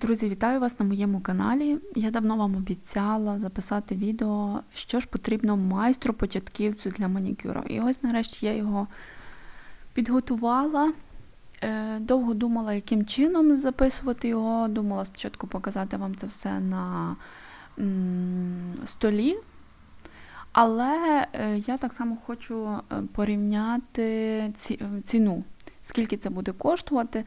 Друзі, вітаю вас на моєму каналі. Я давно вам обіцяла записати відео, що ж потрібно майстру початківцю для манікюра. І ось нарешті я його підготувала. Е, Довго думала, яким чином записувати його. Думала спочатку показати вам це все на столі. Але е, я так само хочу е, порівняти ціну, скільки це буде коштувати.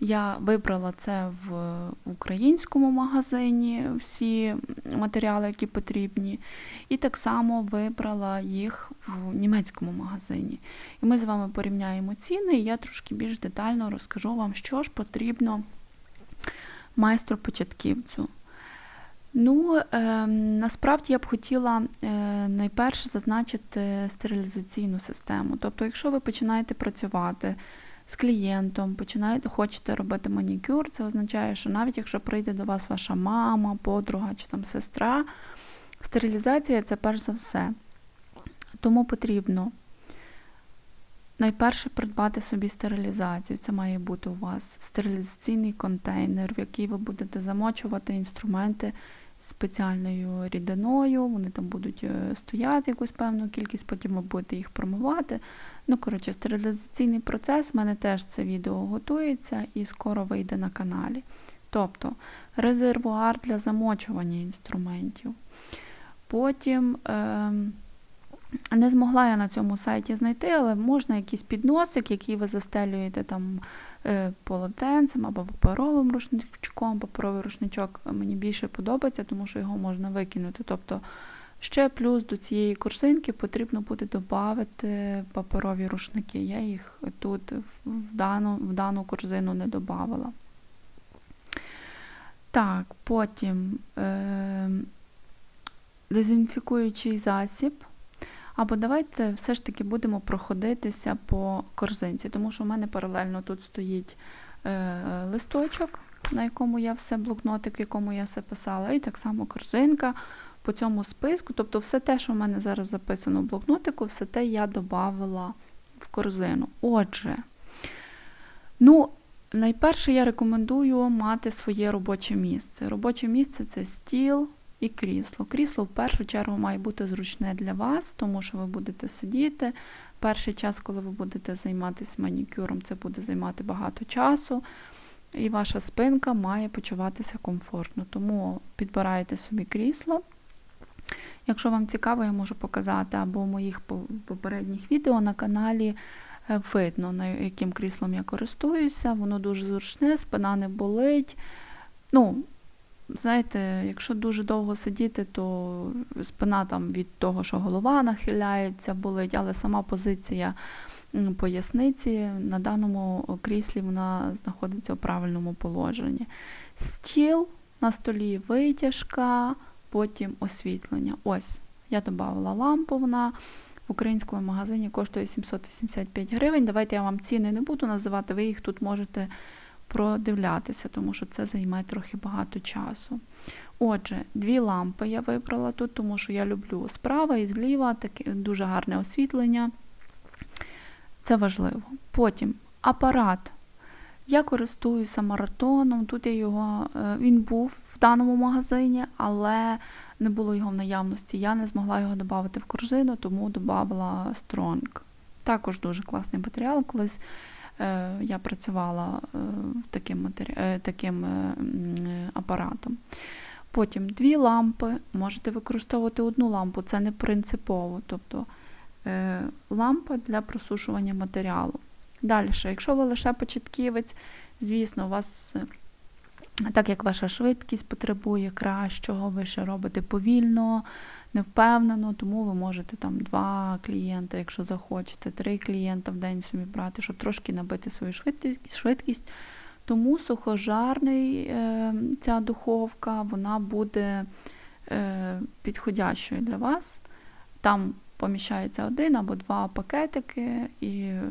Я вибрала це в українському магазині, всі матеріали, які потрібні, і так само вибрала їх в німецькому магазині. І ми з вами порівняємо ціни, і я трошки більш детально розкажу вам, що ж потрібно майстру початківцю. Ну, е, насправді я б хотіла е, найперше зазначити стерилізаційну систему. Тобто, якщо ви починаєте працювати з клієнтом, починаєте, хочете робити манікюр, це означає, що навіть якщо прийде до вас ваша мама, подруга чи там сестра, стерилізація це перш за все. Тому потрібно найперше придбати собі стерилізацію. Це має бути у вас стерилізаційний контейнер, в який ви будете замочувати інструменти спеціальною рідиною, вони там будуть е, стояти якусь певну кількість, потім ви будете їх промивати. Ну, коротше, стерилізаційний процес, в мене теж це відео готується і скоро вийде на каналі. Тобто резервуар для замочування інструментів. Потім е, не змогла я на цьому сайті знайти, але можна якийсь підносик, який ви застелюєте там е, полотенцем або паперовим рушничком. Паперовий рушничок мені більше подобається, тому що його можна викинути. Тобто ще плюс до цієї корзинки потрібно буде додати паперові рушники. Я їх тут в дану, в дану корзину не додавала. Так, потім е, дезінфікуючий засіб. Або давайте все ж таки будемо проходитися по корзинці, тому що в мене паралельно тут стоїть е, листочок, на якому я все, блокнотик, в якому я все писала, і так само корзинка по цьому списку. Тобто все те, що в мене зараз записано в блокнотику, все те я додавала в корзину. Отже, ну, найперше я рекомендую мати своє робоче місце. Робоче місце це стіл і крісло. Крісло в першу чергу має бути зручне для вас, тому що ви будете сидіти. Перший час, коли ви будете займатися манікюром, це буде займати багато часу. І ваша спинка має почуватися комфортно. Тому підбирайте собі крісло. Якщо вам цікаво, я можу показати або в моїх попередніх відео на каналі е, видно, на яким кріслом я користуюся. Воно дуже зручне, спина не болить. Ну, знаєте, якщо дуже довго сидіти, то спина там від того, що голова нахиляється, болить, але сама позиція поясниці на даному кріслі вона знаходиться у правильному положенні. Стіл на столі витяжка, потім освітлення. Ось, я додавала лампу, вона в українському магазині коштує 785 гривень. Давайте я вам ціни не буду називати, ви їх тут можете продивлятися, тому що це займе трохи багато часу. Отже, дві лампи я вибрала тут, тому що я люблю справа і зліва таке дуже гарне освітлення. Це важливо. Потім апарат. Я користуюся маратоном. Тут я його, він був в даному магазині, але не було його в наявності. Я не змогла його додати в корзину, тому додала Strong. Також дуже класний матеріал. Колись е, я працювала е, таким, матері... е, таким е, апаратом. Потім дві лампи. Можете використовувати одну лампу, це не принципово. Тобто е, лампа для просушування матеріалу. Далі, якщо ви лише початківець, звісно, у вас, так як ваша швидкість потребує кращого, ви ще робите повільно, невпевнено, тому ви можете там два клієнта, якщо захочете, три клієнта в день собі брати, щоб трошки набити свою швидкість. Тому сухожарний е, ця духовка вона буде е, підходящою для вас. Там поміщається один або два пакетики, і е,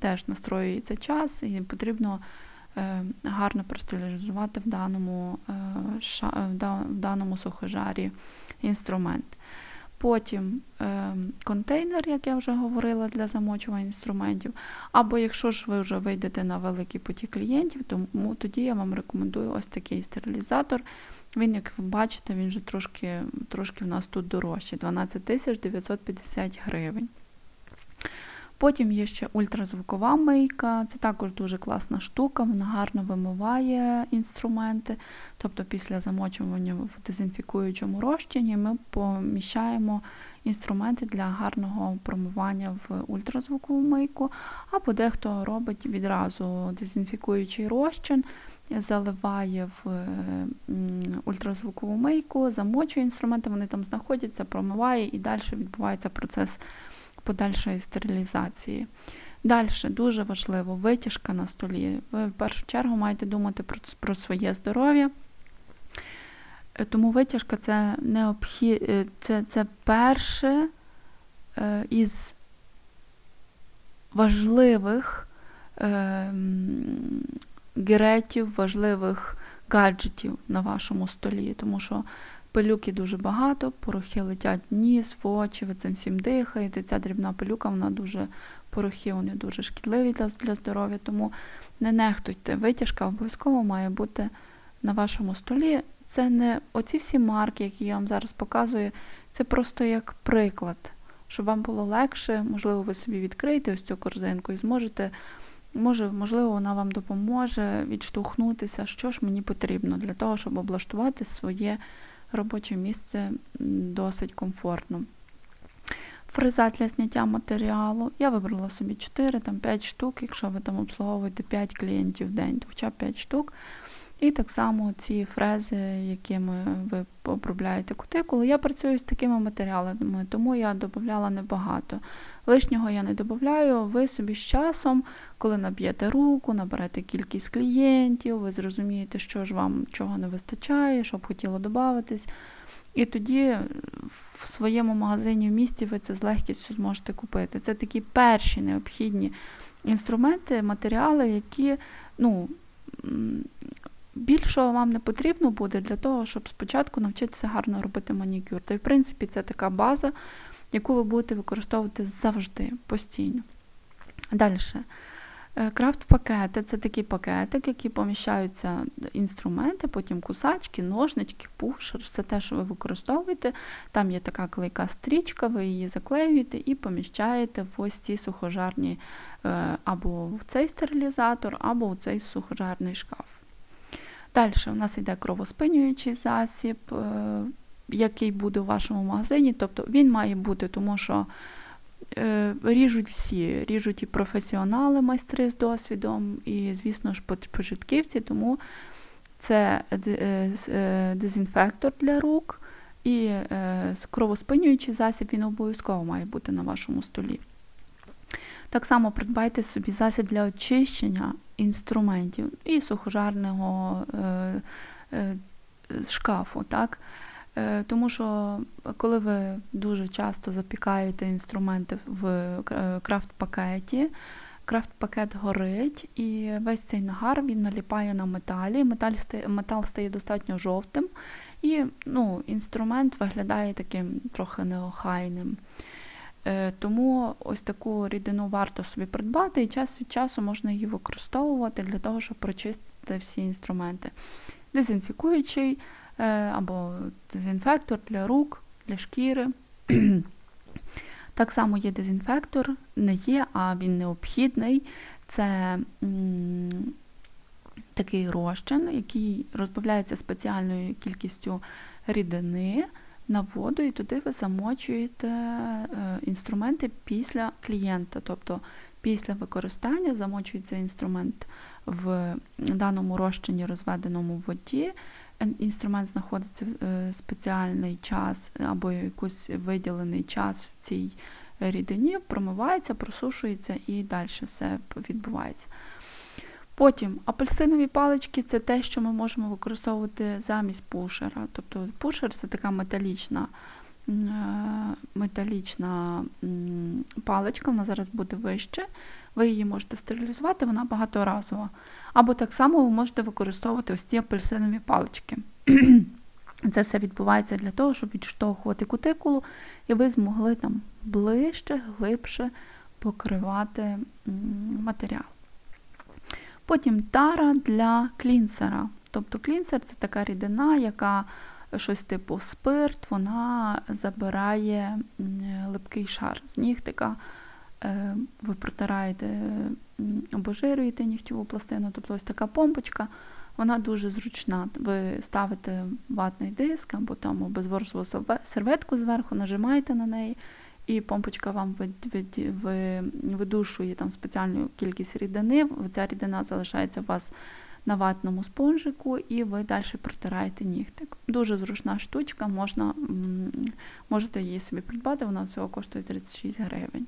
теж настроюється час, і потрібно гарно простерилізувати в даному, е, в, даному сухожарі інструмент. Потім е, контейнер, як я вже говорила, для замочування інструментів. Або якщо ж ви вже вийдете на великий потік клієнтів, тому тоді я вам рекомендую ось такий стерилізатор. Він, як ви бачите, він вже трошки трошки в нас тут дорожчий 12 950 гривень. Потім є ще ультразвукова мийка, це також дуже класна штука, вона гарно вимиває інструменти. Тобто після замочування в дезінфікуючому розчині ми поміщаємо інструменти для гарного промивання в ультразвукову мийку, або дехто робить відразу дезінфікуючий розчин, заливає в ультразвукову мийку, замочує інструменти, вони там знаходяться, промиває і далі відбувається процес подальшої стерилізації. Далі дуже важливо витяжка на столі. Ви в першу чергу маєте думати про, про своє здоров'я. Е, тому витяжка це необхід... Е, це, це перше е, із важливих е, геретів, важливих гаджетів на вашому столі, тому що Пилюки дуже багато, порохи летять ніс, в очі, ви цим всім дихаєте. Ця дрібна пилюка, вона дуже порохи, вони дуже шкідливі для, для здоров'я, тому не нехтуйте. Витяжка обов'язково має бути на вашому столі. Це не оці всі марки, які я вам зараз показую, це просто як приклад, щоб вам було легше, можливо, ви собі відкриєте ось цю корзинку і зможете. Може, можливо, вона вам допоможе відштовхнутися, що ж мені потрібно для того, щоб облаштувати своє робоче місце досить комфортно. Фреза для зняття матеріалу. Я вибрала собі 4-5 штук, якщо ви там обслуговуєте 5 клієнтів в день, то хоча б 5 штук. І так само ці фрези, якими ви обробляєте кутикулу. Я працюю з такими матеріалами, тому я додавала небагато. Лишнього я не додаю, ви собі з часом, коли наб'єте руку, наберете кількість клієнтів, ви зрозумієте, що ж вам чого не вистачає, що б хотіло додатись. І тоді в своєму магазині в місті ви це з легкістю зможете купити. Це такі перші необхідні інструменти, матеріали, які ну, більшого вам не потрібно буде для того, щоб спочатку навчитися гарно робити манікюр. Та в принципі це така база, яку ви будете використовувати завжди, постійно. Далі. Крафт-пакети це такий пакетик, які поміщаються інструменти, потім кусачки, ножнички, пушер, все те, що ви використовуєте. Там є така клейка стрічка, ви її заклеюєте і поміщаєте в ось ці сухожарні е, або в цей стерилізатор, або в цей сухожарний шкаф. Далі у нас йде кровоспинюючий засіб, е, який буде у вашому магазині. Тобто він має бути, тому що е, ріжуть всі, ріжуть і професіонали, майстри з досвідом, і, звісно ж, початківці, тому це е, дезінфектор для рук і кровоспинюючий засіб, він обов'язково має бути на вашому столі. Так само придбайте собі засіб для очищення інструментів і сухожарного е, е, шкафу. так? Е, тому що коли ви дуже часто запікаєте інструменти в крафт-пакеті, крафт-пакет горить, і весь цей нагар він наліпає на металі. Металь стає, метал стає достатньо жовтим, і ну, інструмент виглядає таким трохи неохайним. Е, тому ось таку рідину варто собі придбати, і час від часу можна її використовувати для того, щоб прочистити всі інструменти. Дезінфікуючий е, або дезінфектор для рук, для шкіри. Так само є дезінфектор, не є, а він необхідний. Це такий розчин, який розбавляється спеціальною кількістю рідини на воду, і туди ви замочуєте е, інструменти після клієнта. Тобто після використання замочується інструмент в даному розчині, розведеному в воді. Інструмент знаходиться в е, спеціальний час або якийсь виділений час в цій рідині, промивається, просушується і далі все відбувається. Потім апельсинові палички це те, що ми можемо використовувати замість пушера. Тобто пушер це така металічна е, металічна паличка, вона зараз буде вище. Ви її можете стерилізувати, вона багаторазова. Або так само ви можете використовувати ось ці апельсинові палички. Це все відбувається для того, щоб відштовхувати кутикулу, і ви змогли там ближче, глибше покривати матеріал. Потім тара для клінсера. Тобто клінсер це така рідина, яка щось типу спирт, вона забирає липкий шар з нігтика. Е, Ви протираєте, м, обезжирюєте нігтєву пластину, тобто ось така помпочка, вона дуже зручна. Ви ставите ватний диск або там безворсову серветку зверху, нажимаєте на неї, і помпочка вам видушує там спеціальну кількість рідини. Ця рідина залишається у вас на ватному спонжику, і ви далі протираєте нігтик. Дуже зручна штучка, можна, можете її собі придбати, вона всього коштує 36 гривень.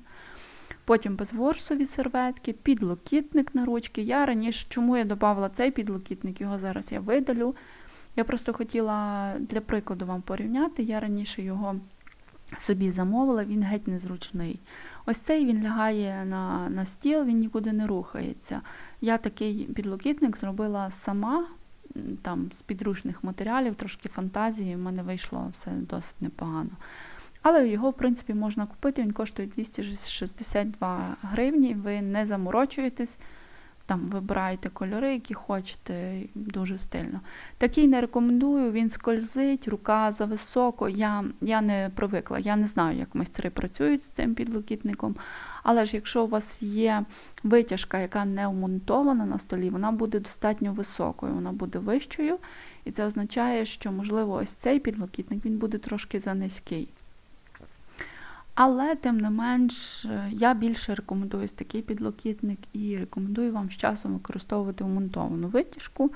Потім безворсові серветки, підлокітник на ручки. Я раніше, чому я додавала цей підлокітник, його зараз я видалю. Я просто хотіла для прикладу вам порівняти. Я раніше його собі замовила, він геть незручний. Ось цей він лягає на, на стіл, він нікуди не рухається. Я такий підлокітник зробила сама, там з підручних матеріалів, трошки фантазії, в мене вийшло все досить непогано. Але його, в принципі, можна купити, він коштує 262 гривні, ви не заморочуєтесь, там вибираєте кольори, які хочете, дуже стильно. Такий не рекомендую, він скользить, рука зависоко. Я, я не привикла, я не знаю, як майстри працюють з цим підлокітником. Але ж якщо у вас є витяжка, яка не вмонтована на столі, вона буде достатньо високою, вона буде вищою. І це означає, що, можливо, ось цей підлокітник він буде трошки занизький. Але, тим не менш, е, я більше рекомендую ось такий підлокітник і рекомендую вам з часом використовувати вмонтовану витяжку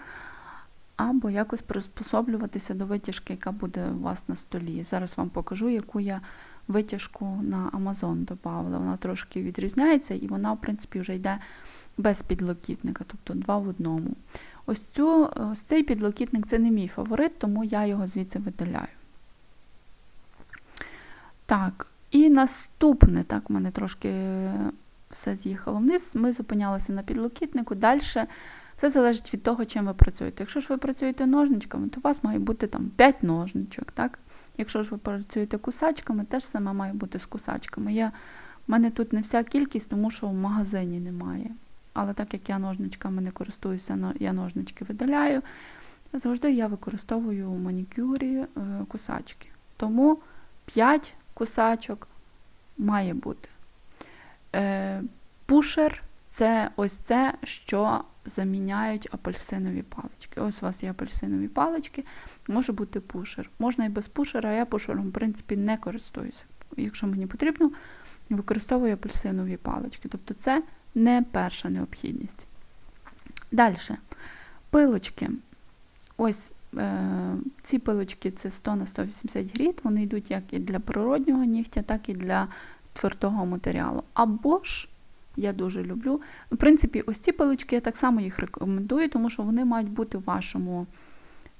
або якось приспособлюватися до витяжки, яка буде у вас на столі. Зараз вам покажу, яку я витяжку на Amazon додавала. Вона трошки відрізняється і вона, в принципі, вже йде без підлокітника, тобто два в одному. Ось, цю, ось цей підлокітник це не мій фаворит, тому я його звідси видаляю. Так, і наступне, так, в мене трошки все з'їхало вниз. Ми зупинялися на підлокітнику. Далі все залежить від того, чим ви працюєте. Якщо ж ви працюєте ножничками, то у вас має бути там 5 ножничок. так? Якщо ж ви працюєте кусачками, теж саме має бути з кусачками. Я, в мене тут не вся кількість, тому що в магазині немає. Але так як я ножничками не користуюся, я ножнички видаляю, завжди я використовую у манікюрі е, кусачки. Тому 5 кусачок має бути. Е, пушер це ось це, що заміняють апельсинові палички. Ось у вас є апельсинові палички, може бути пушер. Можна і без пушера, я пушером, в принципі, не користуюся. Якщо мені потрібно, використовую апельсинові палички. Тобто це не перша необхідність. Далі. Пилочки. Ось ці пилочки це 100 на 180 гріт, вони йдуть як і для природнього нігтя, так і для твердого матеріалу. Або ж, я дуже люблю. В принципі, ось ці пилочки я так само їх рекомендую, тому що вони мають бути в вашому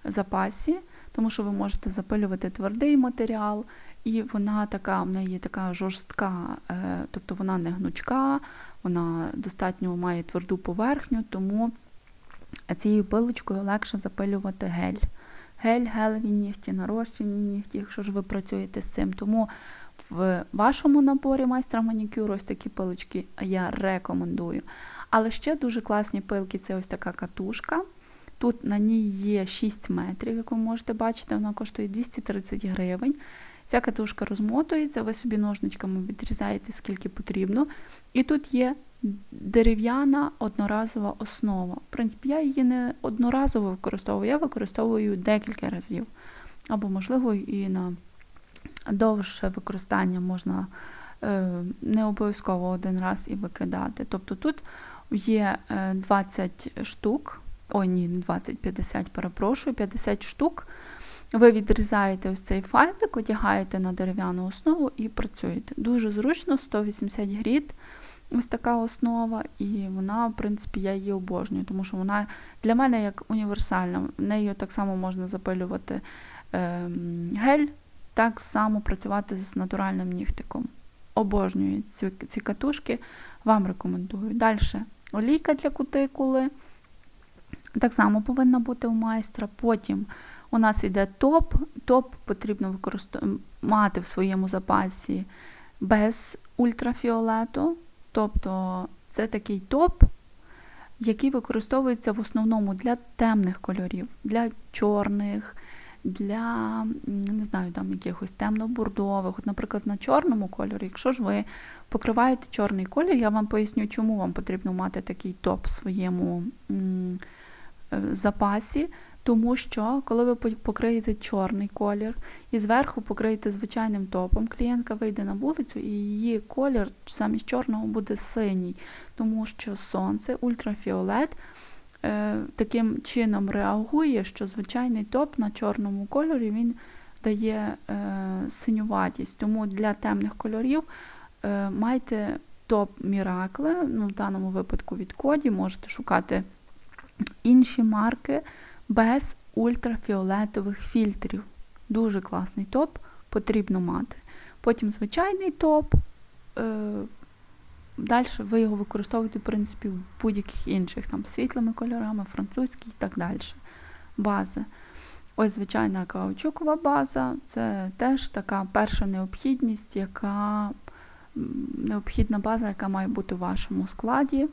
запасі, тому що ви можете запилювати твердий матеріал, і вона така, в неї така жорстка, е, тобто вона не гнучка, вона достатньо має тверду поверхню, тому цією пилочкою легше запилювати гель. Гель, гелеві нігті, нарощені нігті, якщо ж ви працюєте з цим. Тому в вашому наборі майстра манікюру ось такі пилочки я рекомендую. Але ще дуже класні пилки це ось така катушка. Тут на ній є 6 метрів, як ви можете бачити, вона коштує 230 гривень. Ця катушка розмотується, ви собі ножничками відрізаєте скільки потрібно. І тут є дерев'яна одноразова основа. В принципі, я її не одноразово використовую, я використовую декілька разів. Або, можливо, і на довше використання можна е, не обов'язково один раз і викидати. Тобто тут є е, 20 штук, ой, ні, не 20, 50, перепрошую, 50 штук. Ви відрізаєте ось цей файлик, одягаєте на дерев'яну основу і працюєте. Дуже зручно, 180 гріт. Ось така основа, і вона, в принципі, я її обожнюю, тому що вона для мене як універсальна. Нею так само можна запилювати е, гель, так само працювати з натуральним нігтиком. Обожнюю ці, ці катушки, вам рекомендую. Далі олійка для кутикули. Так само повинна бути у майстра. Потім У нас йде топ. Топ потрібно використовувати мати в своєму запасі без ультрафіолету. Тобто це такий топ, який використовується в основному для темних кольорів, для чорних, для не знаю, там якихось темно-бурдових. От, наприклад, на чорному кольорі, якщо ж ви покриваєте чорний колір, я вам поясню, чому вам потрібно мати такий топ в своєму е, запасі. Тому що, коли ви покриєте чорний колір і зверху покриєте звичайним топом, клієнтка вийде на вулицю і її колір замість чорного буде синій, тому що сонце, ультрафіолет е, таким чином реагує, що звичайний топ на чорному кольорі він дає е, синюватість. Тому для темних кольорів е, майте топ Miracle, ну, в даному випадку від Коді, можете шукати інші марки без ультрафіолетових фільтрів. Дуже класний топ, потрібно мати. Потім звичайний топ. Е, Далі ви його використовуєте, в принципі, в будь-яких інших там світлими кольорами, французький і так далі. Бази. Ось звичайна каучукова база це теж така перша необхідність, яка необхідна база, яка має бути у вашому складі.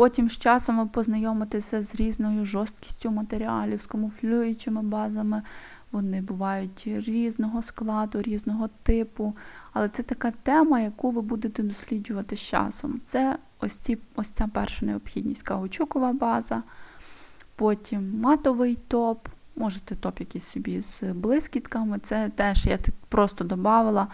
Потім з часом ви познайомитеся з різною жорсткістю матеріалів, з камуфлюючими базами. Вони бувають різного складу, різного типу. Але це така тема, яку ви будете досліджувати з часом. Це ось, ці, ось ця перша необхідність каучукова база, потім матовий топ. Можете топ якийсь собі з блискітками. Це теж я просто додавала,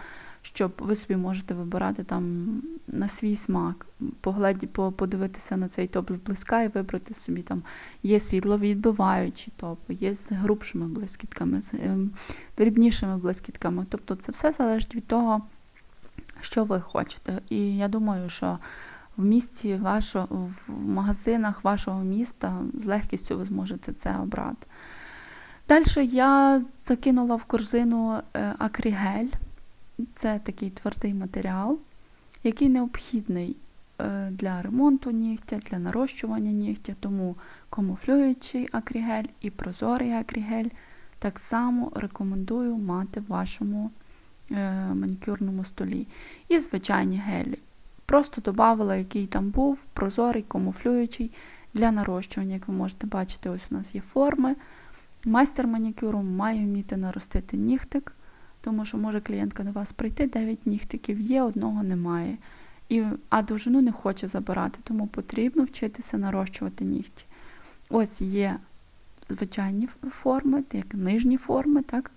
щоб ви собі можете вибирати там на свій смак, погледі, по- подивитися на цей топ зблизька і вибрати собі там є світловідбиваючі топи, є з грубшими блискітками, з ем, дрібнішими блискітками. Тобто це все залежить від того, що ви хочете. І я думаю, що в місті вашого, в магазинах вашого міста з легкістю ви зможете це обрати. Далі я закинула в корзину е, акрігель. Це такий твердий матеріал, який необхідний е, для ремонту нігтя, для нарощування нігтя, тому камуфлюючий акрігель і прозорий акрігель так само рекомендую мати в вашому е, манікюрному столі. І звичайні гелі. Просто додавала, який там був, прозорий, камуфлюючий для нарощування. Як ви можете бачити, ось у нас є форми. Майстер манікюру має вміти наростити нігтик, тому що може клієнтка до вас прийти, 9 нігтиків є, одного немає. І, а довжину не хоче забирати, тому потрібно вчитися нарощувати нігті. Ось є звичайні форми, як нижні форми, так?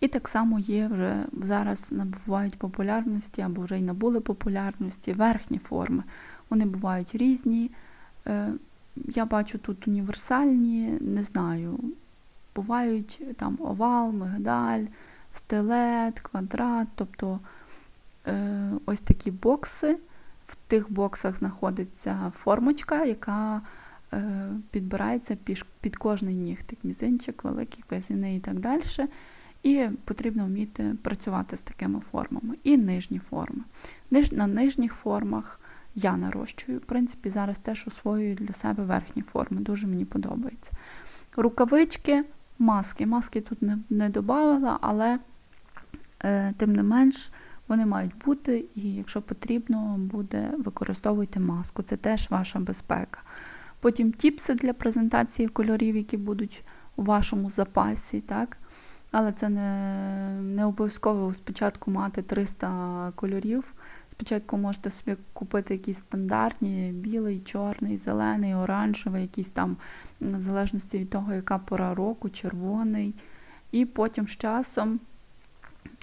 І так само є вже зараз набувають популярності або вже й набули популярності верхні форми. Вони бувають різні. Е, Я бачу тут універсальні, не знаю. Бувають там овал, мигдаль, стилет, квадрат, тобто е, ось такі бокси. В тих боксах знаходиться формочка, яка е, підбирається під, кожний нігтик, мізинчик, великий, казіни і так далі. І потрібно вміти працювати з такими формами. І нижні форми. На нижніх формах я нарощую. В принципі, зараз теж освоюю для себе верхні форми. Дуже мені подобається. Рукавички, маски. Маски тут не, не додавала, але е, тим не менш вони мають бути, і якщо потрібно буде, використовуйте маску. Це теж ваша безпека. Потім тіпси для презентації кольорів, які будуть у вашому запасі. так? Але це не, не обов'язково спочатку мати 300 кольорів. Спочатку можете собі купити якісь стандартні, білий, чорний, зелений, оранжевий, якісь там, в залежності від того, яка пора року, червоний. І потім з часом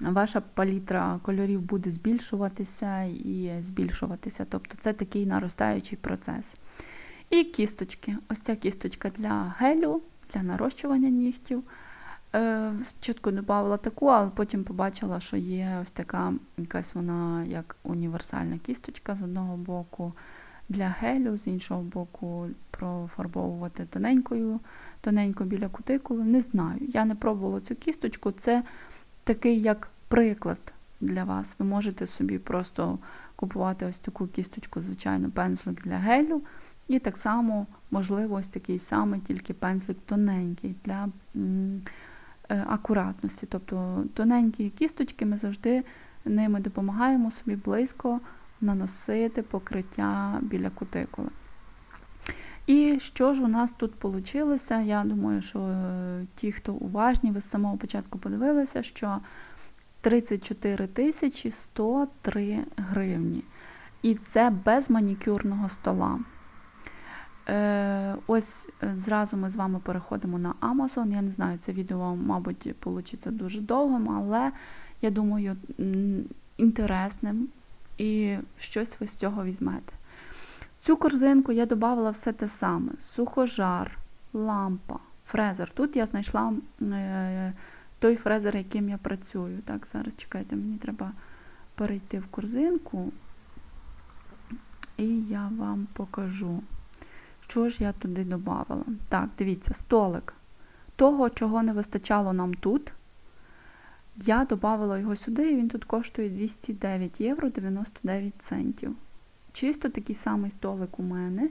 ваша палітра кольорів буде збільшуватися і збільшуватися. Тобто це такий наростаючий процес. І кісточки. Ось ця кісточка для гелю, для нарощування нігтів. Е, Спочатку додавала таку, але потім побачила, що є ось така якась вона як універсальна кісточка з одного боку для гелю, з іншого боку профарбовувати тоненькою, тоненько біля кутикули. Не знаю. Я не пробувала цю кісточку. Це такий як приклад для вас. Ви можете собі просто купувати ось таку кісточку, звичайно, пензлик для гелю, І так само, можливо, ось такий самий, тільки пензлик тоненький для акуратності. Тобто тоненькі кісточки ми завжди ними допомагаємо собі близько наносити покриття біля кутикули. І що ж у нас тут вийшло? Я думаю, що е, ті, хто уважні, ви з самого початку подивилися, що 34 тисячі 103 гривні. І це без манікюрного стола. Е, ось е, зразу ми з вами переходимо на Amazon. Я не знаю, це відео, мабуть, вийде дуже довгим, але я думаю, інтересним і щось ви з цього візьмете. В цю корзинку я додавала все те саме: сухожар, лампа, фрезер. Тут я знайшла е, той фрезер, яким я працюю. Так, зараз чекайте, мені треба перейти в корзинку, і я вам покажу, що ж я туди додавала. Так, дивіться, столик. Того, чого не вистачало нам тут, я додавала його сюди, і він тут коштує 209 євро 99 центів. Чисто такий самий столик у мене.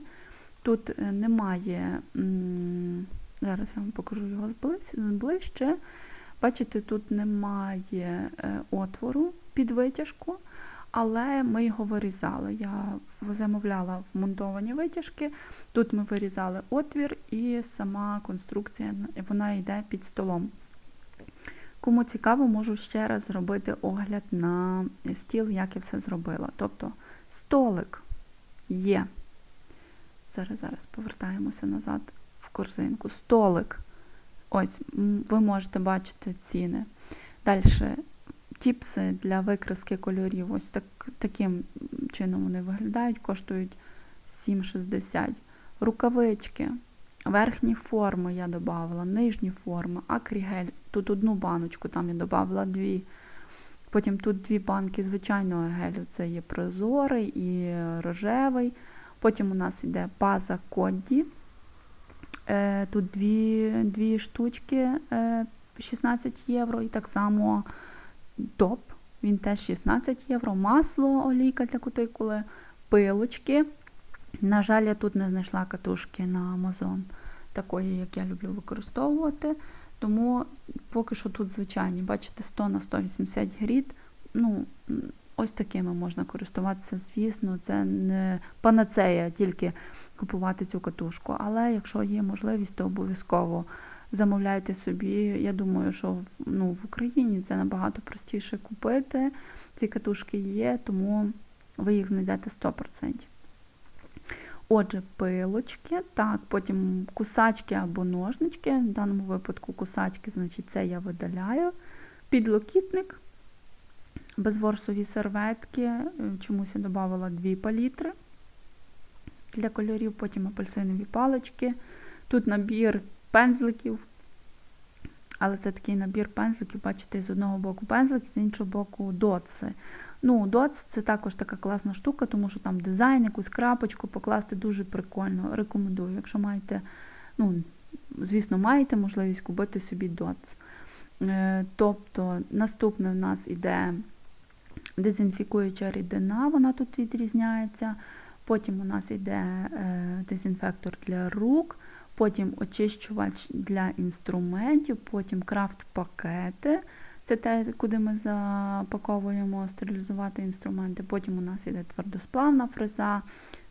Тут е, немає, зараз я вам покажу його ближче. Бачите, тут немає е, отвору під витяжку, але ми його вирізали. Я замовляла вмонтовані витяжки. Тут ми вирізали отвір і сама конструкція вона йде під столом. Кому цікаво, можу ще раз зробити огляд на стіл, як я все зробила. Тобто столик є. Зараз, зараз повертаємося назад в корзинку. Столик. Ось, ви можете бачити ціни. Далі тіпси для викраски кольорів. Ось так, таким чином вони виглядають, коштують 7,60. Рукавички. Верхні форми я додавала, нижні форми, акрігель. Тут одну баночку, там я додавала дві. Потім тут дві банки звичайного гелю. Це є прозорий і рожевий. Потім у нас йде база Кодді. Е, Тут дві, дві штучки е, 16 євро. І так само топ. Він теж 16 євро. Масло, олійка для кутикули, пилочки. На жаль, я тут не знайшла катушки на Amazon, такої, як я люблю використовувати. Тому поки що тут звичайні, бачите, 100 на 180 гріт. Ну, ось такими можна користуватися, звісно, це не панацея тільки купувати цю катушку. Але якщо є можливість, то обов'язково замовляйте собі. Я думаю, що ну, в Україні це набагато простіше купити. Ці катушки є, тому ви їх знайдете 100%. Отже, пилочки, так, потім кусачки або ножнички. В даному випадку кусачки, значить, це я видаляю. Підлокітник, безворсові серветки. Чомусь я додавала дві палітри для кольорів, потім апельсинові палички. Тут набір пензликів. Але це такий набір пензликів, бачите, з одного боку пензлики, з іншого боку доци. Ну, доц це також така класна штука, тому що там дизайн, якусь крапочку покласти дуже прикольно. Рекомендую. Якщо маєте, ну, звісно, маєте можливість купити собі доц. Е, Тобто, наступне в нас іде дезінфікуюча рідина, вона тут відрізняється. Потім у нас йде е, дезінфектор для рук, потім очищувач для інструментів, потім крафт-пакети. Це те, куди ми запаковуємо стерилізувати інструменти. Потім у нас йде твердосплавна фреза,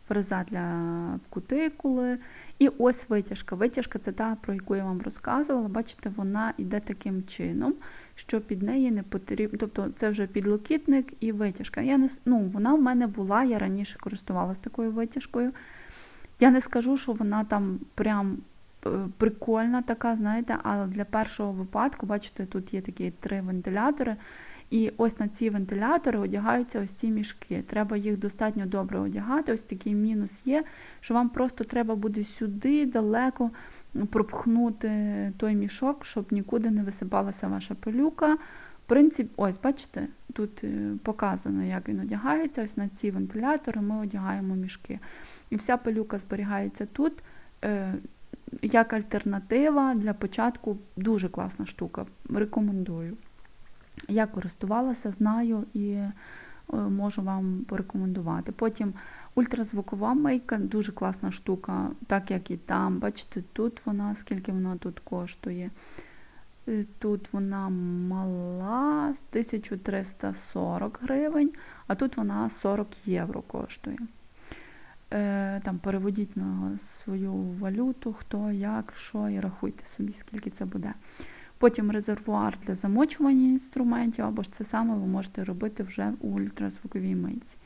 фреза для кутикули. І ось витяжка. Витяжка це та, про яку я вам розказувала. Бачите, вона йде таким чином, що під неї не потрібно. Тобто це вже підлокітник і витяжка. Я не, ну, Вона в мене була, я раніше користувалася такою витяжкою. Я не скажу, що вона там прям е, прикольна така, знаєте, але для першого випадку, бачите, тут є такі три вентилятори. І ось на ці вентилятори одягаються ось ці мішки. Треба їх достатньо добре одягати. Ось такий мінус є, що вам просто треба буде сюди далеко пропхнути той мішок, щоб нікуди не висипалася ваша пилюка. В принципі, ось, бачите, тут е, показано, як він одягається. Ось на ці вентилятори ми одягаємо мішки. І вся пилюка зберігається тут. Е, Як альтернатива для початку дуже класна штука. Рекомендую. Я користувалася, знаю і е, можу вам порекомендувати. Потім Ультразвукова мийка дуже класна штука, так як і там. Бачите, тут вона, скільки вона тут коштує. Е, Тут вона мала 1340 гривень, а тут вона 40 євро коштує. Е, Там переводіть на свою валюту, хто, як, що, і рахуйте собі, скільки це буде. Потім резервуар для замочування інструментів, або ж це саме ви можете робити вже у ультразвуковій мийці.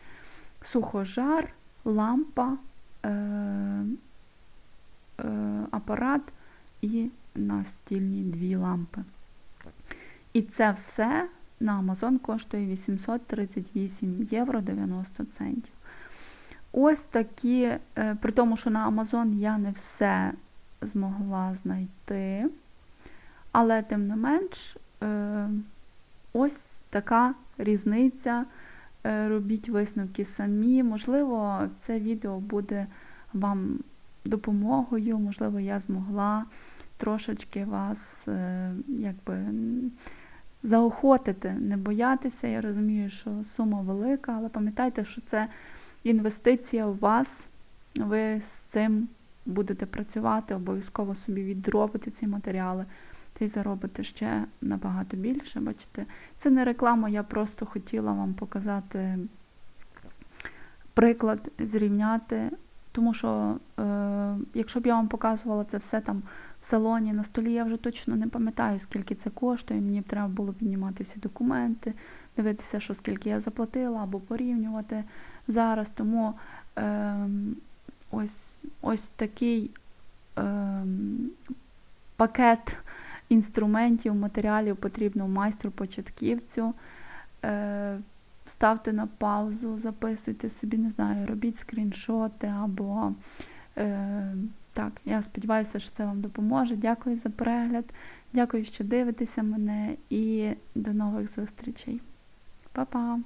Сухожар, лампа, е, е, апарат і настільні дві лампи. І це все на Amazon коштує 838 євро 90 центів. Ось такі, е, при тому, що на Amazon я не все змогла знайти. Але тим не менш, е, ось така різниця. Е, Робіть висновки самі. Можливо, це відео буде вам допомогою, можливо, я змогла трошечки вас е, якби заохотити, не боятися. Я розумію, що сума велика, але пам'ятайте, що це інвестиція в вас. Ви з цим будете працювати, обов'язково собі відробите ці матеріали та й заробите ще набагато більше. Бачите, це не реклама, я просто хотіла вам показати приклад, зрівняти. Тому що, е, якщо б я вам показувала це все там в салоні на столі, я вже точно не пам'ятаю, скільки це коштує. Мені б треба було піднімати всі документи, дивитися, що скільки я заплатила, або порівнювати зараз. Тому е, ось, ось такий е, пакет інструментів, матеріалів потрібно майстру-початківцю. Е, ставте на паузу, записуйте собі, не знаю, робіть скріншоти або е, так, я сподіваюся, що це вам допоможе. Дякую за перегляд, дякую, що дивитеся мене і до нових зустрічей. Па-па!